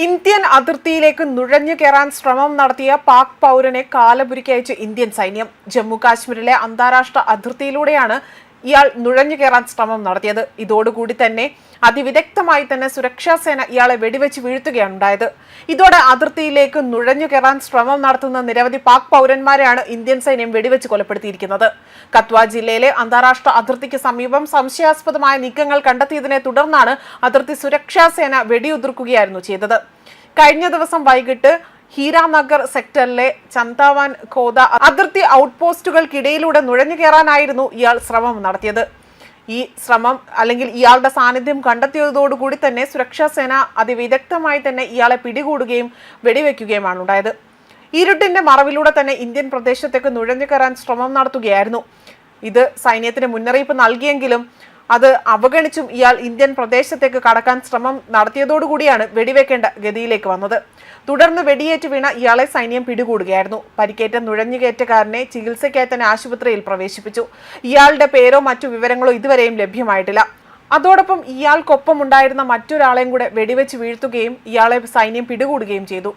Indian അതിർത്തിയിലേക്ക് നുഴഞ്ഞു കയറാൻ ശ്രമം നടത്തിയ പാക് പൗരനെ കാലപുരിക്കയച്ച ഇന്ത്യൻ സൈന്യം ജമ്മു കാശ്മീരിലെ അന്താരാഷ്ട്ര അതിർത്തിയിലൂടെയാണ് ഇയാൾ നുഴഞ്ഞു കയറാൻ ശ്രമം നടത്തിയത്. ഇതോടുകൂടി തന്നെ അതിവിദഗ്ധമായി തന്നെ സുരക്ഷാ സേന ഇയാളെ വെടിവെച്ച് വീഴ്ത്തുകയാണ് ഉണ്ടായത്. ഇതോടെ അതിർത്തിയിലേക്ക് നുഴഞ്ഞു കയറാൻ ശ്രമം നടത്തുന്ന നിരവധി പാക് പൗരന്മാരെയാണ് ഇന്ത്യൻ സൈന്യം വെടിവെച്ച് കൊലപ്പെടുത്തിയിരിക്കുന്നത്. കത്വ ജില്ലയിലെ അന്താരാഷ്ട്ര അതിർത്തിക്ക് സമീപം സംശയാസ്പദമായ നീക്കങ്ങൾ കണ്ടെത്തിയതിനെ തുടർന്നാണ് അതിർത്തി സുരക്ഷാ സേന വെടിയുതിർക്കുകയായിരുന്നു ചെയ്തത്. കഴിഞ്ഞ ദിവസം വൈകിട്ട് ഹീരാനഗർ സെക്ടറിലെ ചന്താവാൻ ഖോദ അതിർത്തി ഔട്ട് പോസ്റ്റുകൾക്കിടയിലൂടെ നുഴഞ്ഞു കയറാനായിരുന്നു ഇയാൾ ശ്രമം നടത്തിയത്. ഈ ശ്രമം അല്ലെങ്കിൽ ഇയാളുടെ സാന്നിധ്യം കണ്ടെത്തിയതോടുകൂടി തന്നെ സുരക്ഷാ സേന അതിവിദഗ്ധമായി തന്നെ ഇയാളെ പിടികൂടുകയും വെടിവെക്കുകയുമാണ് ഉണ്ടായത്. ഇരുട്ടിന്റെ മറവിലൂടെ തന്നെ ഇന്ത്യൻ പ്രദേശത്തേക്ക് നുഴഞ്ഞു കയറാൻ ശ്രമം നടത്തുകയായിരുന്നു. ഇത് സൈന്യത്തിന് മുന്നറിയിപ്പ് നൽകിയെങ്കിലും അത് അവഗണിച്ചും ഇയാൾ ഇന്ത്യൻ പ്രദേശത്തേക്ക് കടക്കാൻ ശ്രമം നടത്തിയതോടുകൂടിയാണ് വെടിവെക്കേണ്ട ഗതിയിലേക്ക് വന്നത്. തുടർന്ന് വെടിയേറ്റ് വീണ ഇയാളെ സൈന്യം പിടികൂടുകയായിരുന്നു. പരിക്കേറ്റ നുഴഞ്ഞുകയറ്റക്കാരനെ ചികിത്സയ്ക്കായി തന്നെ ആശുപത്രിയിൽ പ്രവേശിപ്പിച്ചു. ഇയാളുടെ പേരോ മറ്റു വിവരങ്ങളോ ഇതുവരെയും ലഭ്യമായിട്ടില്ല. അതോടൊപ്പം ഇയാൾക്കൊപ്പം ഉണ്ടായിരുന്ന മറ്റൊരാളെയും കൂടെ വെടിവെച്ച് വീഴ്ത്തുകയും ഇയാളെ സൈന്യം പിടികൂടുകയും ചെയ്തു.